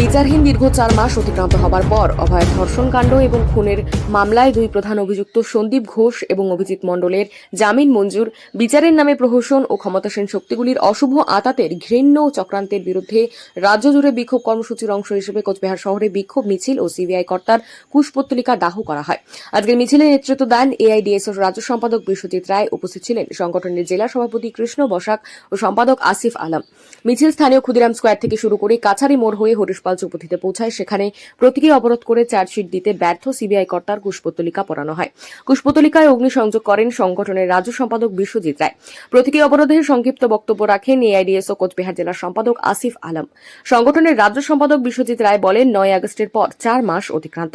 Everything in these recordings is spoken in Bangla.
বিচারহীন দীর্ঘ চার মাস অতিক্রান্ত হবার পর অভয়ের ধর্ষণকাণ্ড এবং খুনের মামলায় দুই প্রধান অভিযুক্ত সন্দীপ ঘোষ এবং অভিজিৎ মণ্ডলের জামিন মঞ্জুর, বিচারের নামে প্রহসন ও ক্ষমতাসীন শক্তিগুলির অশুভ আতাতের ঘৃণ্য চক্রান্তের বিরুদ্ধে রাজ্য জুড়ে বিক্ষোভ কর্মসূচির অংশ হিসেবে কোচবিহার শহরে বিক্ষোভ মিছিল ও সিবিআই কর্তার কুশপত্তলিকা দাহ করা হয়। আজকের মিছিলে নেতৃত্ব দেন এআইডিএস রাজ্য সম্পাদক বিশ্বজিৎ রায়, উপস্থিত ছিলেন সংগঠনের জেলা সভাপতি কৃষ্ণ বসাক ও সম্পাদক আসিফ আলম। মিছিল স্থানীয় ক্ষুদিরাম স্কোয়ার থেকে শুরু করে কাছারি মোড় হয়ে হরিশপাল চৌপথিতে পৌঁছায়। সেখানে প্রতীকী অবরোধ করে চার্জশিট দিতে ব্যর্থ সিবিআই কর্তার কুশপত্তলিকা পড়ানো হয়। কুশপত্তলিকায় অগ্নিসংযোগ করেন সংগঠনের রাজ্য সম্পাদক বিশ্বজিৎ রায়। প্রতীকী অবরোধের সংক্ষিপ্ত বক্তব্য রাখেন এআইডিএস ও কোচবিহার জেলার সম্পাদক আসিফ আলম। সংগঠনের রাজ্য সম্পাদক বিশ্বজিৎ রায় বলেন, নয় আগস্টের পর চার মাস অতিক্রান্ত।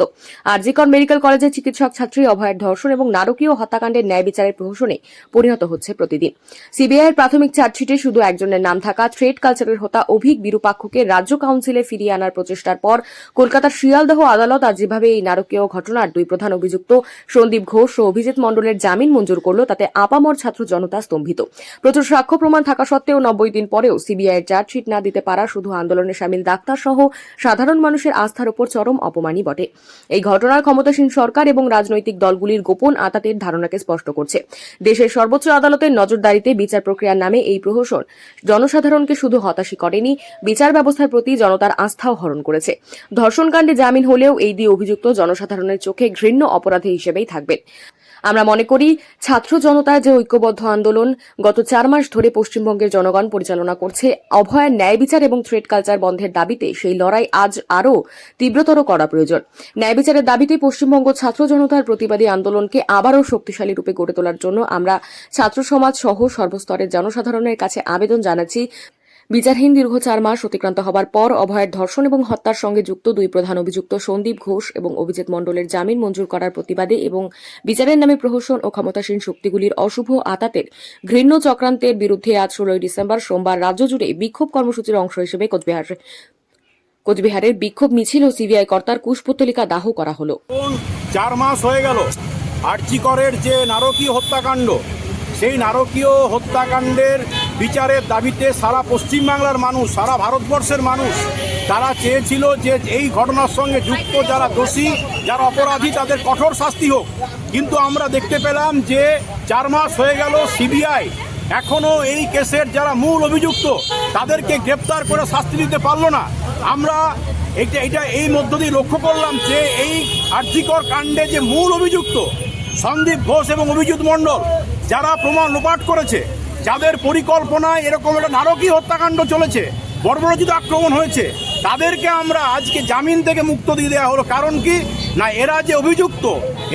আরজিকর মেডিকেল কলেজের চিকিৎসক ছাত্রী অভয়ের ধর্ষণ এবং নারকীয় হত্যাকাণ্ডের ন্যায় বিচারের প্রহসনে পরিণত হচ্ছে প্রতিদিন। সিবিআইয়ের প্রাথমিক চার্জশিটে শুধু একজনের নাম থাকা ট্রেড কালচারের হতা অভিক বিরূপাক্ষকে রাজ্য কাউন্সিলে ফিরিয়ে আনার প্রচেষ্টার পর কলকাতার শিয়ালদহ আদালত আজ যেভাবে এই নারকীয় ঘটনার দুই প্রধান অভিযুক্ত সন্দীপ ঘোষ ও অভিজিৎ মণ্ডলের জামিন মঞ্জুর করল, তাতে আপামর ছাত্র জনতা স্তম্ভিত। প্রচুর সাক্ষ্য প্রমাণ থাকা সত্ত্বেও নব্বই দিন পরেও সিবিআইয়ের চার্জশিট না দিতে পারা শুধু আন্দোলনে সামিল ডাক্তার সহ সাধারণ মানুষের আস্থার উপর চরম অপমানই বটে। এই ঘটনার ক্ষমতাসীন সরকার এবং রাজনৈতিক দলগুলির গোপন আতাতের ধারণাকে স্পষ্ট করছে। দেশের সর্বোচ্চ আদালতের নজরদারিতে বিচার প্রক্রিয়ার নামে এই প্রহসন জনসাধারণকে শুধু হতাশই করেনি, বিচার ব্যবস্থার প্রতি জনতার আস্থাও হরণ করেছে। ধর্ষণকাণ্ডে জামিন হলেও এই দিয়ে অভিযুক্ত জনসাধারণের চোখে ঘৃণ্য অপরাধী হিসেবেই থাকবেন। আমরা মনে করি, ছাত্র জনতার যে ঐক্যবদ্ধ আন্দোলন, গত চার মাস ধরে পশ্চিমবঙ্গের জনগণ পরিচালনা করছে অভয়ের ন্যায় বিচার এবং থ্রেড কালচার বন্ধের দাবিতে সেই লড়াই আজ আরও তীব্রতর করা প্রয়োজন। ন্যায় বিচারের দাবিতে পশ্চিমবঙ্গ ছাত্র জনতার প্রতিবাদী আন্দোলনকে আবারও শক্তিশালী রূপে গড়ে তোলার জন্য আমরা ছাত্র সমাজ সহ সর্বস্তরের জনসাধারণের কাছে আবেদন জানাচ্ছি। বিচারহীন দীর্ঘ চার মাস অতিক্রান্ত হবার পর অভয়ের ধর্ষণ এবং হত্যার সঙ্গে যুক্ত দুই প্রধান অভিযুক্ত সন্দীপ ঘোষ এবং অভিজিৎ মণ্ডলের জামিন মঞ্জুর করার প্রতিবাদে এবং বিচারের নামে প্রহসন ও ক্ষমতাসীন শক্তিগুলির অশুভ আতাতের ঘৃণ্য চক্রান্তের বিরুদ্ধে আজ ষোলোই ডিসেম্বর সোমবার রাজ্য জুড়ে বিক্ষোভ কর্মসূচির অংশ হিসেবে কোচবিহার, কোচবিহারের বিক্ষোভ মিছিল ও সিবিআই কর্তার কুশপুত্তলিকা দাহ করা হলো। চার মাস হয়ে গেল আর্চিকরের যে নারকীয় হত্যাকাণ্ড, সেই নারকীয় হত্যাকাণ্ডের বিচারের দাবিতে সারা পশ্চিমবাংলার মানুষ, সারা ভারতবর্ষের মানুষ তারা চেয়েছিল যে এই ঘটনার সঙ্গে যুক্ত যারা দোষী, যারা অপরাধী, তাদের কঠোর শাস্তি হোক। কিন্তু আমরা দেখতে পেলাম যে চার মাস হয়ে গেল সিবিআই এখনও এই কেসের যারা মূল অভিযুক্ত, তাদেরকে গ্রেপ্তার করে শাস্তি দিতে পারল না। আমরা এটা এটা এই মধ্য দিয়ে লক্ষ্য করলাম যে এই আর্থিকর কাণ্ডে যে মূল অভিযুক্ত সন্দীপ ঘোষ এবং অভিজিৎ মণ্ডল, যারা প্রমাণ লোপাট করেছে যাদের পরিকল্পনায় এরকম একটা নারকীয় হত্যাকাণ্ড চলেছে, বর্বরচিত আক্রমণ হয়েছে, তাদেরকে আমরা আজকে জামিন থেকে মুক্ত দিয়ে দেওয়া হলো। কারণ কি? না, এরা যে অভিযুক্ত,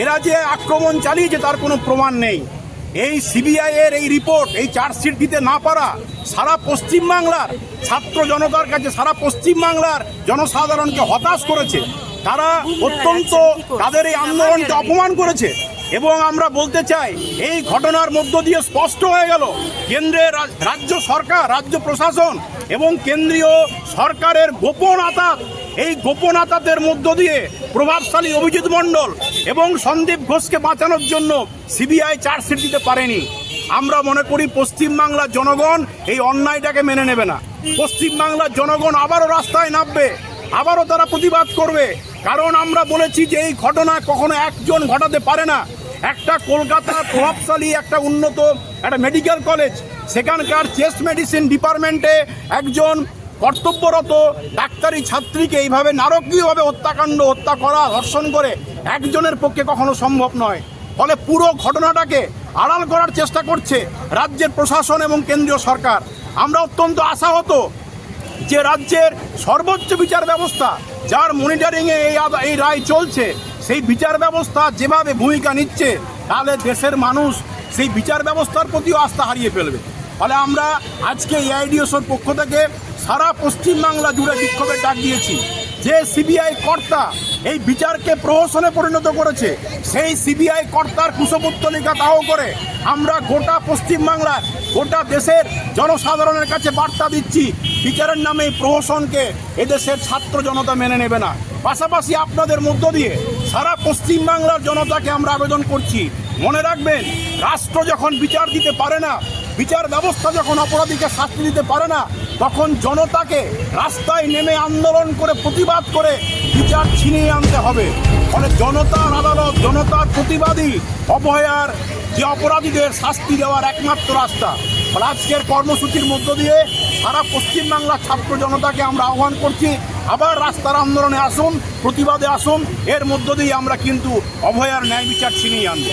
এরা যে আক্রমণ চালিয়েছে, তার কোনো প্রমাণ নেই। এই সিবিআই এর এই রিপোর্ট, এই চার্জশিট দিতে না পারা সারা পশ্চিমবাংলার ছাত্র জনতার কাছে, সারা পশ্চিমবাংলার জনসাধারণকে হতাশ করেছে। তারা অত্যন্ত তাদের এই আন্দোলনকে অপমান করেছে। এবং আমরা বলতে চাই, এই ঘটনার মধ্য দিয়ে স্পষ্ট হয়ে গেল কেন্দ্রের রাজ্য সরকার, রাজ্য প্রশাসন এবং কেন্দ্রীয় সরকারের গোপন আতাত, এই গোপন আতাতের মধ্য দিয়ে প্রভাবশালী অভিজিৎ মণ্ডল এবং সন্দীপ ঘোষকে বাঁচানোর জন্য সিবিআই চার্জশিট দিতে পারেনি। আমরা মনে করি পশ্চিমবাংলার জনগণ এই অন্যায়টাকে মেনে নেবে না। পশ্চিমবাংলার জনগণ আবারও রাস্তায় নামবে, আবারও তারা প্রতিবাদ করবে। কারণ আমরা বলেছি যে এই ঘটনা কখনো একজন ঘটাতে পারে না। একটা কলকাতার প্রভাবশালী, একটা উন্নত, একটা মেডিকেল কলেজ সেখানকার চেস্ট মেডিসিন ডিপার্টমেন্টে একজন কর্তব্যরত ডাক্তারি ছাত্রীকে এইভাবে নারকীয়ভাবে হত্যাকাণ্ড, হত্যা করা, ধর্ষণ করে একজনের পক্ষে কখনো সম্ভব নয়। ফলে পুরো ঘটনাটাকে আড়াল করার চেষ্টা করছে রাজ্যের প্রশাসন এবং কেন্দ্রীয় সরকার। আমরা অত্যন্ত আশাহত যে রাজ্যের সর্বোচ্চ বিচার ব্যবস্থা, যার মনিটরিংয়ে এই এই রায় চলছে সেই বিচার ব্যবস্থা যেভাবে ভূমিকা নিচ্ছে, তাহলে দেশের মানুষ সেই বিচার ব্যবস্থার প্রতিও আস্থা হারিয়ে ফেলবে। ফলে আমরা আজকে এআইডিওসোর পক্ষ থেকে সারা পশ্চিমবাংলা জুড়ে বিক্ষোভের ডাক দিয়েছি। যে সিবিআই কর্তা এই বিচারকে প্রহসনে পরিণত করেছে। সেই সিবিআই কর্তার কুশপুত্তলিকা তাও করে আমরা গোটা পশ্চিমবাংলার, গোটা দেশের জনসাধারণের কাছে বার্তা দিচ্ছি, বিচারের নামে এই প্রহসনকে এদেশের ছাত্র জনতা মেনে নেবে না। পাশাপাশি আপনাদের মধ্য দিয়ে সারা পশ্চিমবাংলার জনতাকে আমরা আবেদন করছি। মনে রাখবেন, রাষ্ট্র যখন বিচার দিতে পারে না, বিচার ব্যবস্থা যখন অপরাধীকে শাস্তি দিতে পারে না তখন জনতাকে রাস্তায় নেমে আন্দোলন করে প্রতিবাদ করে বিচার ছিনিয়ে আনতে হবে। ফলে জনতার আদালত, জনতার প্রতিবাদী অবহেয়ার যে অপরাধীদের শাস্তি দেওয়ার একমাত্র রাস্তা। ফলে আজকের কর্মসূচির মধ্য দিয়ে সারা পশ্চিমবাংলার ছাত্র জনতাকে আমরা আহ্বান করছি, আবার রাস্তার আন্দোলনে আসুন, প্রতিবাদে আসুন, এর মধ্য দিয়ে আমরা কিন্তু অভয়ার ন্যায় বিচার ছিনিয়ে আনব।